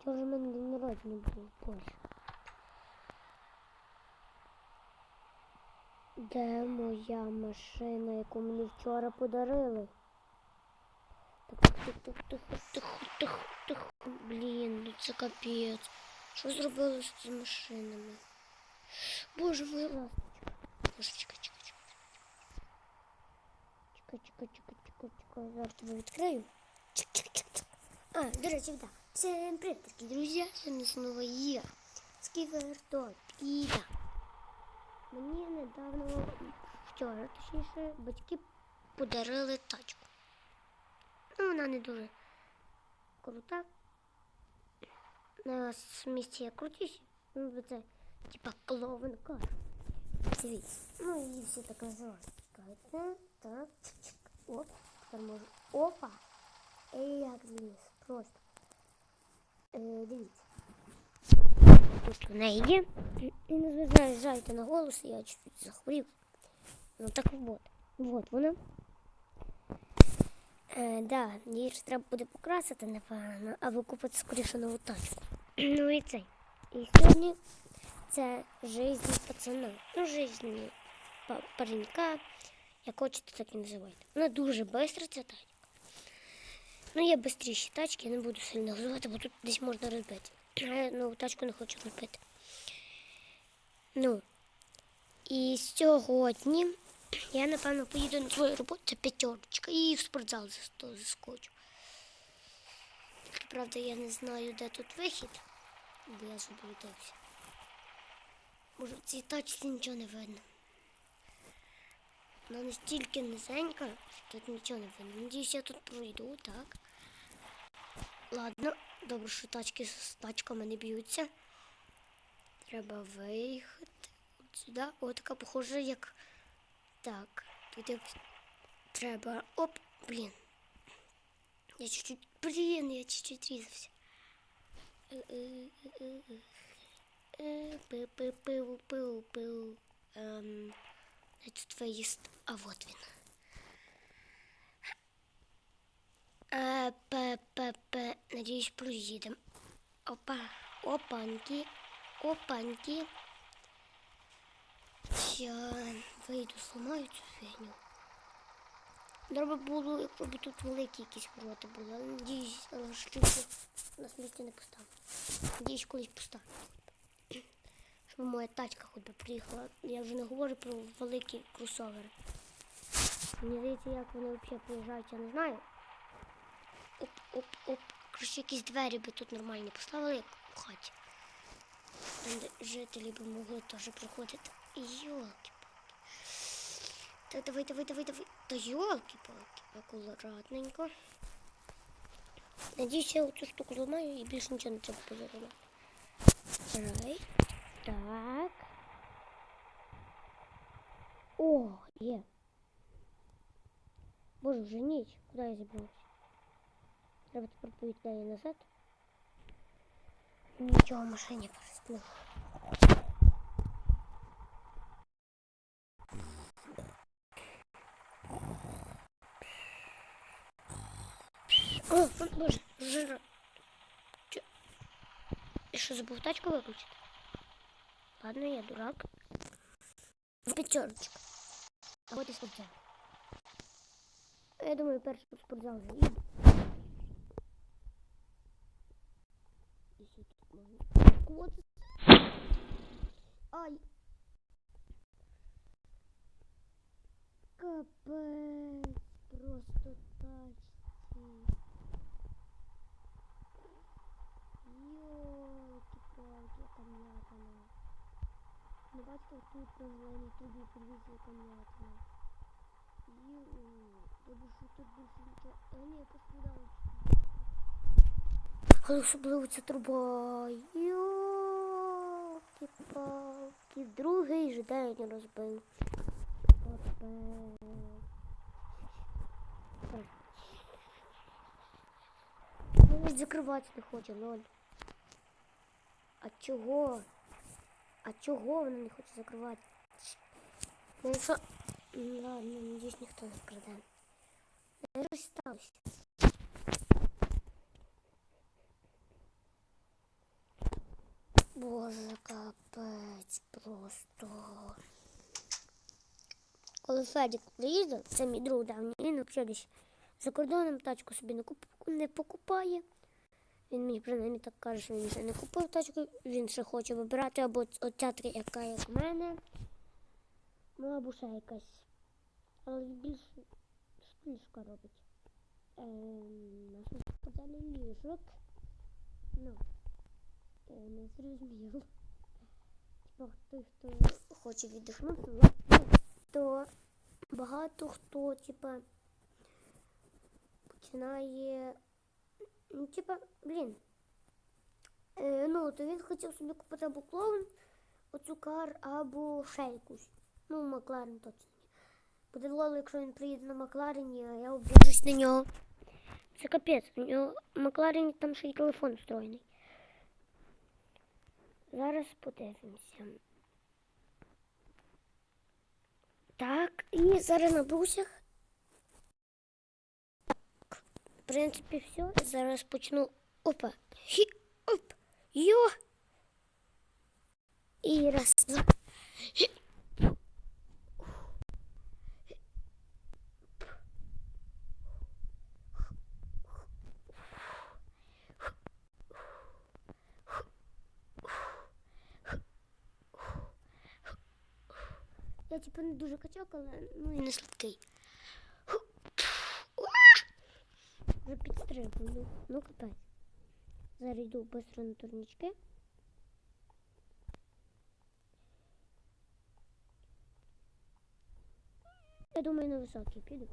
Вчора в мене день народження був, боже. Де моя машина, яку мені вчора подарили? Блін, ну це капець. Що зробили з цими машинами? Боже моя. Боже, чекай, чекай, чекай. Чекай, чекай, чекай, чекай, чекай. Зараз тебе відкрию. Чик, чик, чик. А, до речі, да. Всем привет, дорогие друзья. Сегодня снова я, Скивертоп. І да. Мені недавно, вчора, точніше, батьки подарили тачку. Ну, вона не дуже крута. На місці я крутюсь. Ну, це типа клоун. Дивіться. Ну, її всі так називають. Так. чик. Оп. Тепер можу. Опа. І як зліз. Просто. Е, дивіться. Тут у неї. І не зважайте на голос, я чуть-чуть захворів. Ну так от. Вот вона. Е, да, її ж треба буде покрасити, напевно, або купити скоріше нову тачку. Ну і цей. І сьогодні це жизнь пацана. Ну, жизнь паренька, як хочете, так і називайте. Вона дуже швидко ця тачка. Ну, є швидші тачки, я не буду сильно газувати, бо тут десь можна розбити. Я нову тачку не хочу розбити. Ну, і сьогодні я, напевно, поїду на свою роботу, це п'ятерочка, і в спортзал заскочу. Правда, я не знаю, де тут вихід, бо я заблудився. Може, в цій тачці нічого не видно. Вона настільки низенька, що тут нічого не видно. Надіюсь, я тут пройду, так. Ладно, добре, що тачки з тачками не б'ються. Треба виїхати от сюди. О, така похожа, як. Так, тут як треба. Оп, блін. Я чуть-чуть. Блін, я чуть-чуть різався. Е, Пи-пи-пиу-пиу-пиу. Ем, де тут виїзд? А вот він. Е, П-п-п. Надіюсь, проїдемо. Опа. Опаньки. Опаньки. Я вийду, зламаю цю фігню. Треба було, б тут великі якісь ворота були, але надіюсь, що нас місця не поставив. Надіюсь, колись поставлю. Моя тачка хоч би приїхала. Я вже не говорю про великі кросовери. Мені здається, як вони взагалі приїжджають, я не знаю. Оп, оп, оп. Краще якісь двері би тут нормальні поставили, як хаті. Там, жителі би могли теж приходити. Йолки. Так, давай, давай, давай, давай. Та йолки-палки. Акуратненько. Надіюсь, я цю штуку зламаю і більше нічого не треба буде ламати. Давай. Так. О, є. Боже, вже ніч. Куди я зібрався? Треба тепер поїхати далі назад. Нічого в машині пересплив. О, боже, жира. Чо? Я що, забув тачку виключити? Ладно, я дурак. В пятерочку. А вот и спортзал. Я думаю, перший спортзал тут можна. Вот. Ай. Капець. Просто тачки. Йолки-палки, кам'ятина. Ну, бачите, тут на зелені тобі підвізли кам'ятина. Ю, добре, що тут більше нічого. А ні, пострадало. Але особливо ця труба. Йолки-палки. Другий же день розбив. Навіть закривати не хоче, ноль. А чого? А чого вона не хоче закривати? Ну що? М, Ладно, надіюсь, ніхто не вкраде. Ну, сталося. Боже, капець просто. Коли Федік приїздив, це мій друг давній, він взагалі за кордоном тачку собі не, куп... не покупає. Він мені принаймні так каже, що він ще не купив тачку, він ще хоче вибирати або оця така, яка як в мене. Ну або ще якась. Але більш шпильшка робить. Ем, що ліжок. Ну, не зрозуміло. Типа той, хто хоче віддихнути, ну, то багато хто, типа, починає. Ну, типа, блін. Е, ну, то він хотів собі купити або клоун, оцю кар, або ще. Ну, Макларен точно. Буде якщо він приїде на Макларені, а я обіжусь на нього. Це капець. У нього Макларені там ще й телефон встроєний. Зараз подивимося. Так, і зараз на брусях. принципі, все. Зараз почну. Опа. Хі, оп. Йо. І раз, два. Хі. Я типу не дуже качок, але ну і не слабкий. підстрибую. Ну капець. Зараз йду швидко на турнічки. Я думаю, на високий піду.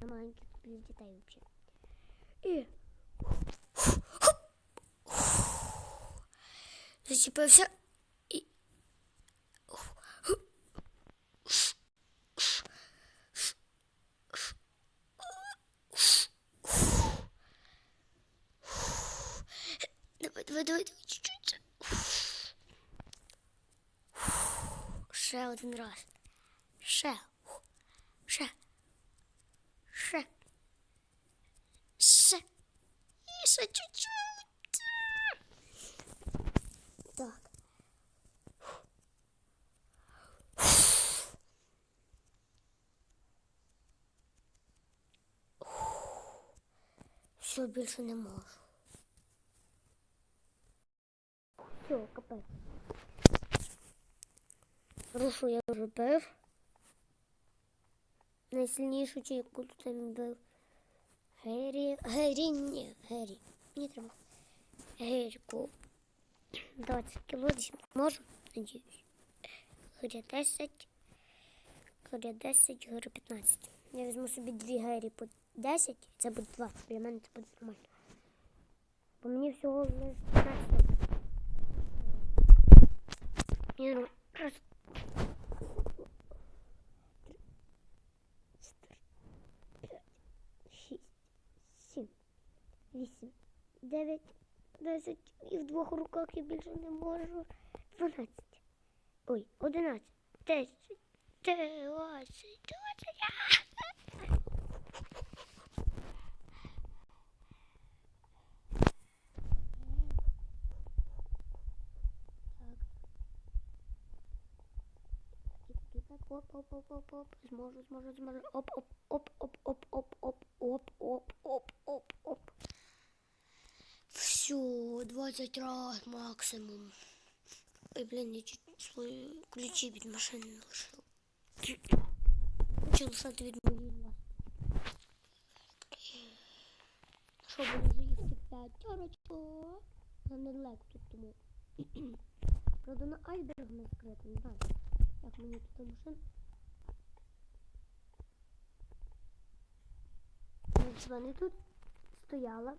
На маленьких для дітей взагалі. І. Зачепився. Давай, давай, давай, чуть-чуть. Ще один раз. Ще. Ще. Ще. Ще. І ще чуть-чуть. Так. Все, більше не можу. Все, капець. Рушу я вже бив. Найсильнішу чи яку тут там бив. Гері. Гері, ні, Гері. Не треба. Геріку. 20 кіло десь можу, надіюсь. Гері 10. Гері 10, гері 15. Я візьму собі дві гері по 10, це буде 20. Для мене це буде нормально. Бо мені всього лише 15. Ні, ну, вісім, дев'ять, десять. І в двох руках я більше не можу. Дванадцять. Ой, одинадцять, десять, двадцять, двадцять. оп, оп, оп, оп, оп. Зможу, зможу, зможу. Оп, оп, оп, оп, оп, оп, оп, оп, оп, оп, оп, оп. Все, 20 раз максимум. Ой, блін, я чуть свої ключі від машини не лишив. Хочу лишати від моєї власної. Що буде заїхати п'ятерочку? Нам недалеко тут тому. Правда, на айберг не скрито, не знаю. Як мені тут машин? Вона не тут стояла.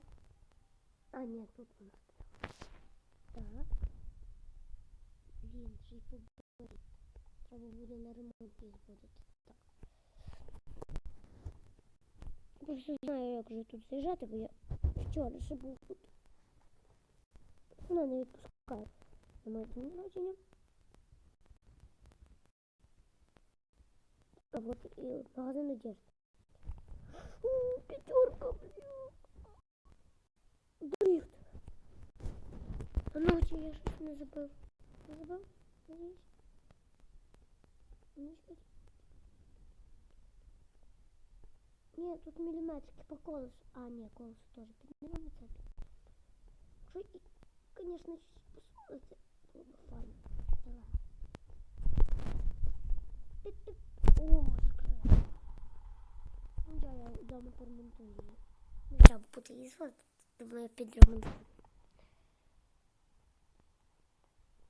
А, ні, тут вона стояла. Так. Ще й побили. Треба буде на ремонт їх зводити. Так. Просто знаю, як же тут заїжджати, бо я вчора ще був тут. Вона не відпускає на моє день народження. А вот и магазин одежды. О, пятерка, блин. Дрифт. А ну, я что-то не забыл. Не забыл? Надеюсь. Нет, тут миллиметрики по колосу. А, нет, колос тоже Что. И, конечно, чуть-чуть посмотрите. Было бы фан. Давай. Піп-піп. О, закрив. Ну, да, я вдома поремонтую її. Не треба буде її звати, тому я підремонтую.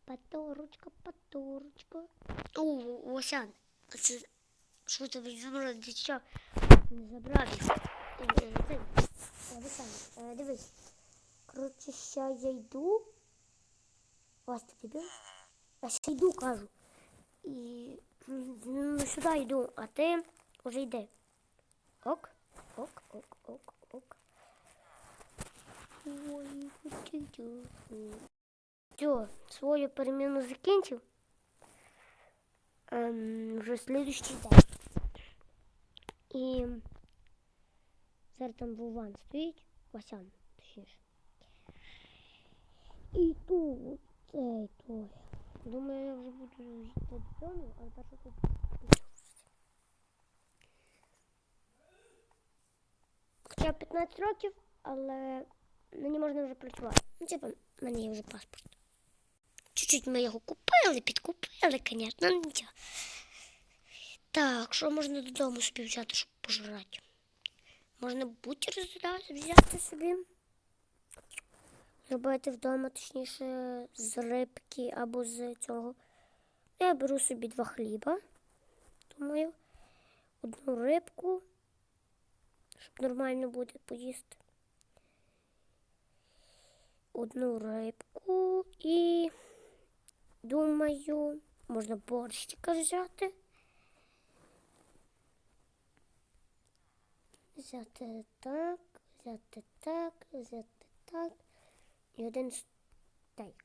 Паторочка, паторочка. О, Осян, а це що тобі забрати дитя? Не забрав їх. Е, е, цей, е, Осян, е, дивись. Коротше, ще я йду. Ось ти дебіл? Я ще йду, кажу. І м, сюди йду, а ти вже йди. Ок, ок, ок, ок, ок. Все, свою переміну закінчив. Ем, вже слідущий день. І зараз там Вован стоїть, Васян, точніше. І тут цей той. Думаю, я вже буду йти додому, але перше тут. Хоча 15 років, але мені можна вже працювати. Ну, типу, в мене є вже паспорт. Чуть-чуть ми його купили, підкупили, звісно, ну нічого. Так, що можна додому собі взяти, щоб пожрати? Можна бутер взяти собі. Зробити вдома, точніше, з рибки або з цього. Я беру собі два хліба, думаю, одну рибку, щоб нормально буде поїсти. Одну рибку і думаю, можна борщика взяти. Взяти так, взяти так, взяти так. І один стейк.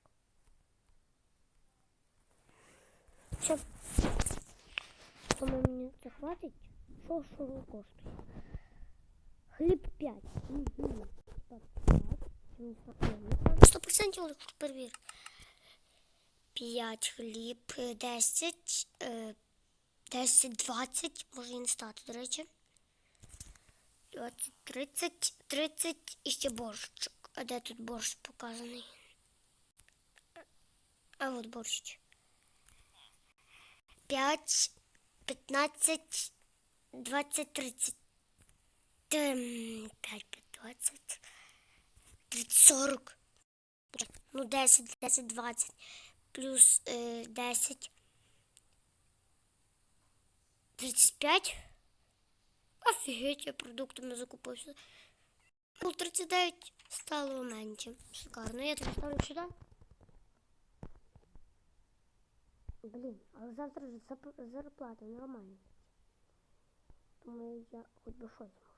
Все. Думаю, мені це хватить. Що що коштує? Хліб 5. Угу. 100 процентів легко перевір. 5 хліб, е, 10, е, 10, 20, може і стати, до речі. 20, 30, 30 і ще борщик. А де тут борщ показаний? А от борщ. 5, 15, 20, 30. 5, 5, 20. 30, 40. Ну, 10, 10, 20. Плюс е, 10. 35. Офігеть, я продуктами закупився. Ну, 39 стало менше. Шикарно. Я тебе ставлю сюди. Блін, але завтра ж зап- зарплата нормальна. Тому я хоч би щось зможу.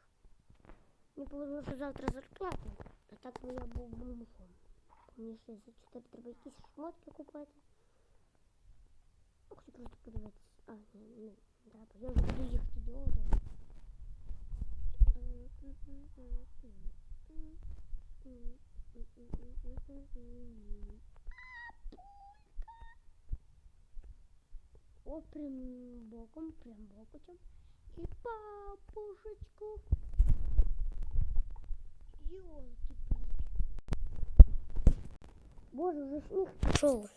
Мені повезло, що завтра зарплата, а так би я був бомжом. Мені ще за 4 треба якісь шмотки купити. Ну, Хочу просто подивитися. А, ні, не треба. Я вже буду їхати додому. О, прям боком, прям боком. І папушечку. Ёлки-палки. Боже, вже сніг пішов.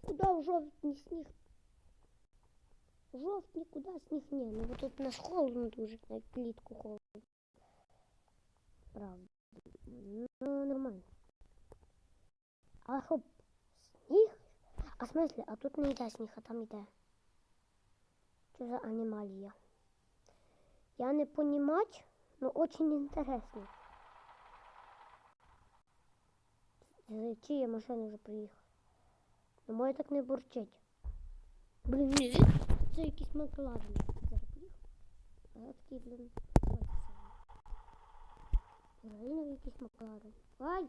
Куда в жовтні сніг? В жовтні куди сніг? Ні, ну бо тут у нас холодно дуже, на клітку холодно. Правда. Ну, нормально. А що, сніг? А в смысле, а тут не йде сніг, а там йде. Що за аномалія? Я не понимать, но очень интересно. Чиї машина вже приїхала? Ну, моє так не бурчить. Блін, це якийсь. Зараз приїхав. А я такий, блін, Гравінові якісь макари. Ай!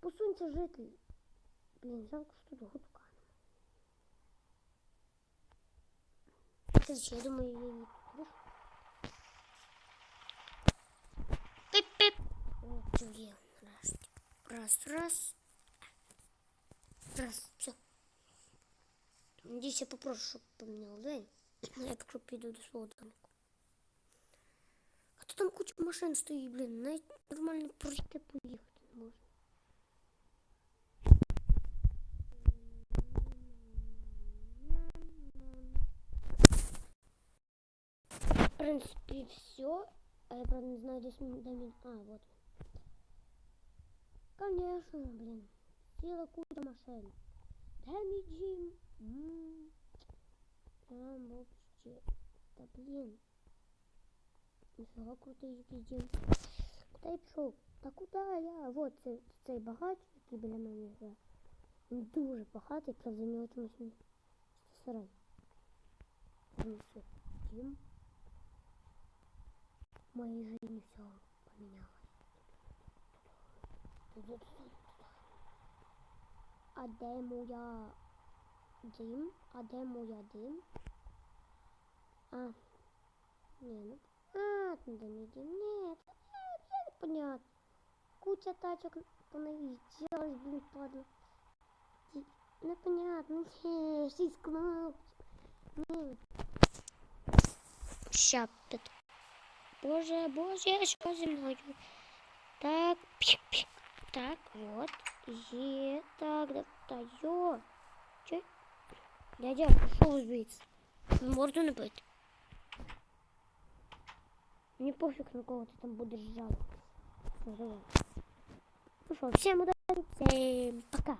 Посунься житель. Блін, жалко, що тут гудка Я думаю, я не слышу. Пип-пип. Раз, раз. Раз, все. Надіюсь, я попрошу, щоб поміняв день. Ну, я поки піду до свого домику. А то там куча машин стоїть, блін, навіть нормально пройти поїхати не можна. В принципе, все. А я, правда, не знаю, здесь домик. А, вот. Конечно, блин. Ціла куча машин. Де мій джим? М. Там вообще. Та блін. Ніфіга крутий якийсь джим. Куди я пішов? Та куди я? Вот це, цей багач, який біля мене живе. Він дуже багатий, правда, в нього чомусь не сарай. Ну все, джим. В моей жизни все поменялось. А де моя дим? А де моя дим? А, не, ну, а, де мій дим? Ні, це не- це. Куча тачок понаїжджалась, блін, падла. Ті- Непонятно, ні, шість кнопок. Ні. Ща, п'ят. Боже, боже, що зі мною? Так, пік-пік. Так, вот. Є. Так, да, та йо. Че? Дядя, пішов звідси. Морду не бити. Мені пофіг на кого ти там будеш жалувати. Все, давай. Ну що, всім удачі, всім пока.